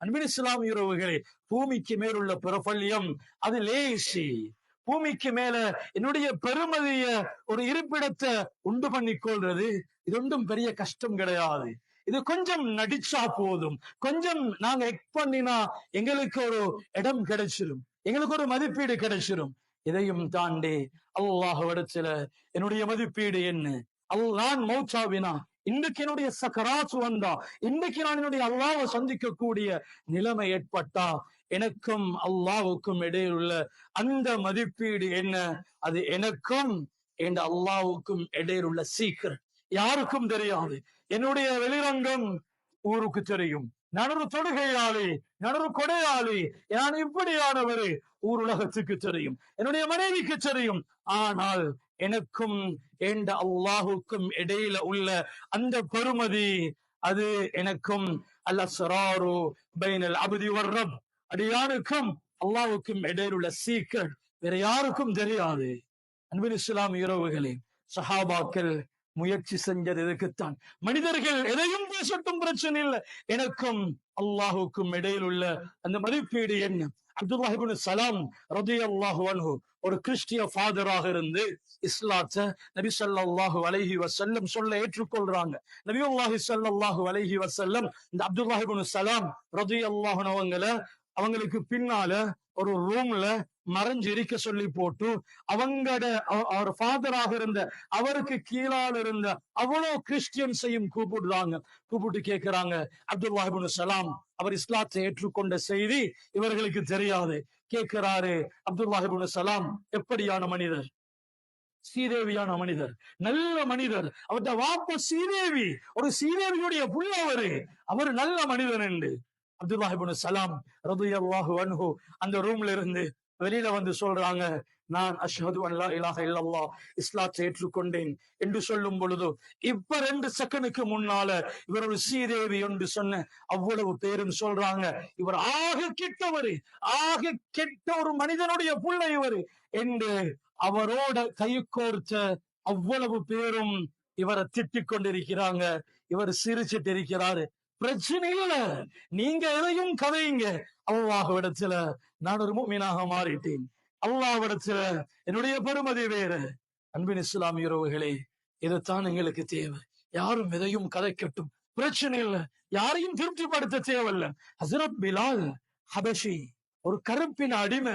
அன்பின் இஸ்லாமிய உறவுகளே பூமிக்கு மேலுள்ள பிரபல்யம் அது லேசி. பூமிக்கு மேல என்னுடைய பெருமதிய ஒரு இருப்பிடத்தை உண்டு பண்ணி கொள்றது இது ஒன்றும் பெரிய கஷ்டம் கிடையாது. இது கொஞ்சம் நடிச்சா போதும். கொஞ்சம் நாங்க எக் பண்ணினா எங்களுக்கு ஒரு இடம் கிடைச்சிரும். எங்களுக்கு ஒரு மதிப்பீடு கிடைச்சிடும் இதையும் தாண்டி அல்லாஹ் இடத்துல என்னுடைய மதிப்பீடு என்ன? அல் நான் மௌச்சாவினா இன்னைக்கு என்னுடைய சக்கராசு வந்தா இன்னைக்கு நான் என்னுடைய அல்லாவை சந்திக்கக்கூடிய நிலைமை ஏற்பட்டா எனக்கும் அல்லாவுக்கும் இடையில் உள்ள அந்த மதிப்பீடு என்ன? அது எனக்கும் என் அல்லாவுக்கும் இடையில் உள்ள சீக்கிரம். யாருக்கும் தெரியாது. என்னுடைய வெளிரங்கம் ஊருக்கு தெரியும். நடரு தொடுகையாளி நடரு கொடையாளி நான் இப்படியானவரு ஊர் உலகத்துக்கு தெரியும். என்னுடைய மனைவிக்கு தெரியும். ஆனால் எனக்கும் ஏண்ட அல்லாஹுக்கும் இடையில உள்ள அந்த பெருமதி அது எனக்கும். அல்ல சராரு பைனல் அபதி வர்ரப் அடியானுக்கும் அல்லாஹுக்கும் இடையில் உள்ள சீக்கிரம். வேற யாருக்கும் தெரியாது. அன்பின் இஸ்லாம் இரவுகளே சஹாபாக்கள் முயற்சி செஞ்சது இதுக்குத்தான் மனிதர்கள் எதையும் பேசட்டும் பிரச்சனை இல்லை. எனக்கும் அல்லாஹுக்கும் இடையில் உள்ள அந்த மதிப்பீடு என்ன? அப்துல்லாஹிபின் சலாம் ரதி அல்லாஹு அன்ஹு ஒரு கிறிஸ்டிய ஃபாதராக இருந்து இஸ்லாத்த நபி சல்லாஹு அலஹி வசல்லம் சொல்ல ஏற்றுக்கொள்றாங்க. நபி அல்லாஹி சல்லாஹு அலஹி வசல்லம் இந்த அப்துல்லாஹிபின் சலாம் ரதி அல்லாஹு அவங்களுக்கு பின்னால ஒரு ரூம்ல மறைஞ்சு இருக்க சொல்லி போட்டு அவங்கட அவர் ஃபாதராக இருந்த அவருக்கு கீழால இருந்த அவ்வளவு கிறிஸ்டியன்ஸையும் கூப்பிடுறாங்க. கூப்பிட்டு கேட்கிறாங்க அப்துல்லாஹிபின் சலாம் அவர் இஸ்லாத்தை ஏற்றுக்கொண்ட செய்தி இவர்களுக்கு தெரியாது. கேட்கிறாரு அப்துல்லாஹிபின் சலாம் எப்படியான மனிதர்? ஸ்ரீதேவியான மனிதர். நல்ல மனிதர். அவர்த வாப்ப ஸ்ரீதேவி ஒரு ஸ்ரீதேவியுடைய புள்ள அவரு. அவர் நல்ல மனிதன் என்று. அப்துல்லாஹிபின் சலாம் ரதுயல்லாஹு அன்ஹு அந்த ரூம்ல இருந்து வெளியில வந்து சொல்றாங்க நான் அஷ்ஹது அல்லா இலாஹ இல்லல்லா இஸ்லாத்தை ஏற்றுக்கொண்டேன் என்று சொல்லும் பொழுது இப்ப ரெண்டு செகண்டுக்கு முன்னால இவர் ஒரு ஸ்ரீதேவி என்று சொன்ன அவ்வளவு பேரும் சொல்றாங்க இவர் ஆக கெட்டவர் ஆக கெட்ட ஒரு மனிதனுடைய புள்ளை இவர் என்று அவரோட கை கோர்த்த அவ்வளவு பேரும் இவரை திட்டிக் கொண்டிருக்கிறாங்க இவர் சிரிச்சிட்டு இருக்கிறாரு. பிரச்சனை இல்ல நீங்க எதையும் கதையுங்க. அல்லாஹ்விடத்துல நான் ஒரு மீனாக மாறிட்டேன். அல்லாஹ்விடத்துல என்னுடைய பெருமதி வேறு. அன்பின் இஸ்லாமிய உறவுகளே இதுதான் எங்களுக்கு தேவை. யாரும் எதையும் கதைக்கட்டும். பிரச்சனை இல்ல யாரையும் திருப்திப்படுத்த தேவையில்ல. ஹசரத் பிலால் ஹபஷி ஒரு கருப்பின் அடிமை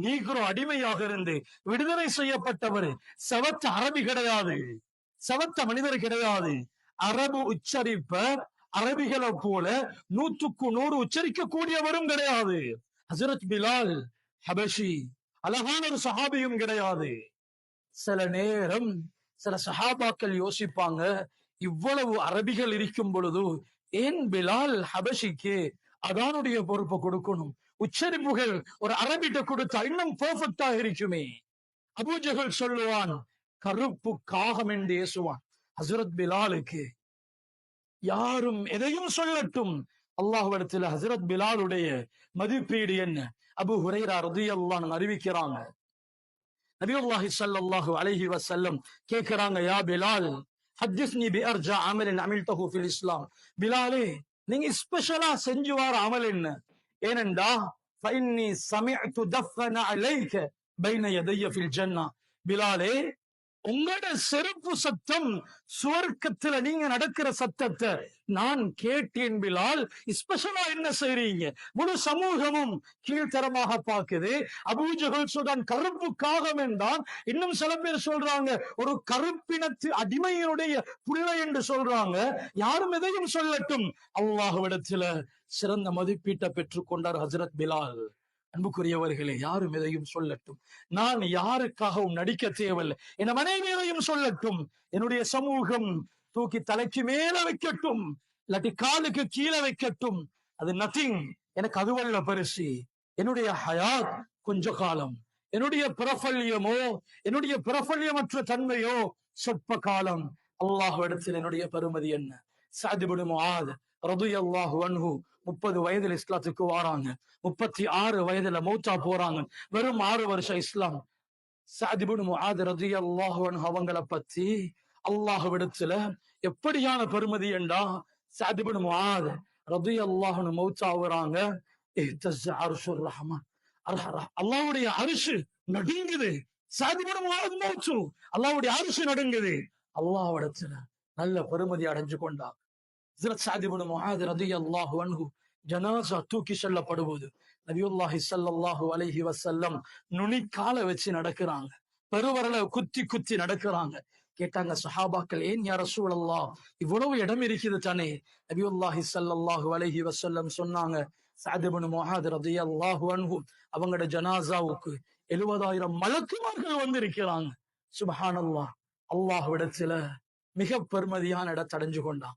நீக்ரோ அடிமையாக இருந்து விடுதலை செய்யப்பட்டவர். சவத்த அரபி கிடையாது. சவத்த மனிதர் கிடையாது. அரபு உச்சரிப்ப அரபிகளை போல நூற்றுக்கு நூறு உச்சரிக்க கூடியவரும் கிடையாது. ஹசரத் பிலால் ஹபஷி அழகான ஒரு சஹாபியும் கிடையாது. சில நேரம் சில சஹாபாக்கள் யோசிப்பாங்க இவ்வளவு அரபிகள் இருக்கும் பொழுது ஏன் பிலால் ஹபஷிக்கு அதானுடைய பொறுப்பை கொடுக்கணும்? உச்சரிப்புகள் ஒரு அரபிட்ட கொடுத்தா இன்னும் பெர்ஃபெக்டா இருக்குமே. அபூஜகள் சொல்லுவான் கருப்பு காகம் என்று ஏசுவான். ஹசரத் பிலாலுக்கு யாரும் எதையும் சொல்லட்டும் அல்லாஹ்விடத்தில் ஹசரத் பிலாலுடைய மதிப்பீடு என்ன அபு ஹுரைரா ரதியல்லாஹு அறிவிக்கிறாங்க நபியுல்லாஹி ஸல்லல்லாஹு அலைஹி வஸல்லம் கேக்குறாங்க யா பிலால் ஹத்திஸ்னி பி அர்ஜா அமலின் அமில்தஹு ஃபில் இஸ்லாம் பிலாலே நீங்க ஸ்பெஷலா செஞ்சு வர அமல் என்ன ஏனென்றா ஃபைன்னி சமிஅத்து தஃபன அலைக பைன யதைய ஃபில் ஜன்னா பிலாலே உங்களோட செருப்பு சத்தம் சுவர்க்கத்துல நீங்க நடக்கிற சத்தத்தை நான் கேட்டேன் பிலால். ஸ்பெஷலா என்ன செய்றீங்க? முழு சமூகமும் கீழ்த்தரமாக பார்க்குது. அபூஜகல் சொல்றான் கருப்பு காகம் என்றான். இன்னும் சில பேர் சொல்றாங்க ஒரு கருப்பினத்து அடிமையினுடைய பிள்ளை என்று சொல்றாங்க. யாரும் எதையும் சொல்லட்டும். அல்லாஹ்விடத்துல சிறந்த மதிப்பீட்டை பெற்றுக்கொண்டார் ஹசரத் பிலால். அன்புக்குரியவர்களே யாரும் எதையும் சொல்லட்டும். நான் யாருக்காகவும் நடிக்க தேவையில்லை. என் மனைவி எதையும் சொல்லட்டும். என்னுடைய சமூகம் தூக்கி தலைக்கு மேல வைக்கட்டும். இல்லாட்டி காலுக்கு கீழே வைக்கட்டும். அது நத்திங் எனக்கு அதுவல்ல பரிசு. என்னுடைய ஹயாத் கொஞ்ச காலம். என்னுடைய பிரபல்யமோ என்னுடைய பிரபல்யமற்ற தன்மையோ சொற்ப காலம். அல்லாஹ் இடத்தில் என்னுடைய பெருமதி என்ன? சாதிபுடு முஆத் ரலியல்லாஹு அன்ஹு முப்பது வயதுல இஸ்லாத்துக்கு வாராங்க. முப்பத்தி ஆறு வயதுல மௌத்தா போறாங்க. வெறும் ஆறு வருஷம் இஸ்லாம். சாதிபுடு முஆத் ரலியல்லாஹு அன்ஹு அவங்கள பத்தி அல்லாஹ் விடத்துல எப்படியான பெருமதி என்றா சாதிபுடு முஆத் ரதி மௌத்தா மௌத்தாவுறாங்க இஹ்தஸ்ஸ அர்ஷுர் ரஹ்மான். அர்- அரிசு நடுங்குது. சாதிபடும் மௌத்து. அல்லாஹ்வுடைய அரிசு நடுங்குது. அல்லாஹ்விடத்துல நல்ல பெருமதி அடைஞ்சு கொண்டார் ஹஜ்ரத் சாத் இப்னு முஆத் ரலியல்லாஹு ஜனாசா தூக்கி செல்லப்படுவது. நபியுல்லாஹி சல்லாஹு அலஹி வசல்லம் நுனிக்கால வச்சு நடக்கிறாங்க. பெருவரல குத்தி குத்தி நடக்கிறாங்க. கேட்டாங்க சஹாபாக்கள் ஏன் யார சூழல்லா இவ்வளவு இடம் இருக்குது தானே? நபியுல்லாஹி சல்லாஹு அலஹி வசல்லம் சொன்னாங்க சாதிபனு இப்னு ரதி அல்லாஹு அன்ஹு அவங்களோட ஜனாசாவுக்கு எழுபதாயிரம் மலக்குமார்கள் வந்து இருக்கிறாங்க அல்லாஹ் விடத்துல மிக பெருமதியான இடத்தடைஞ்சு கொண்டான்.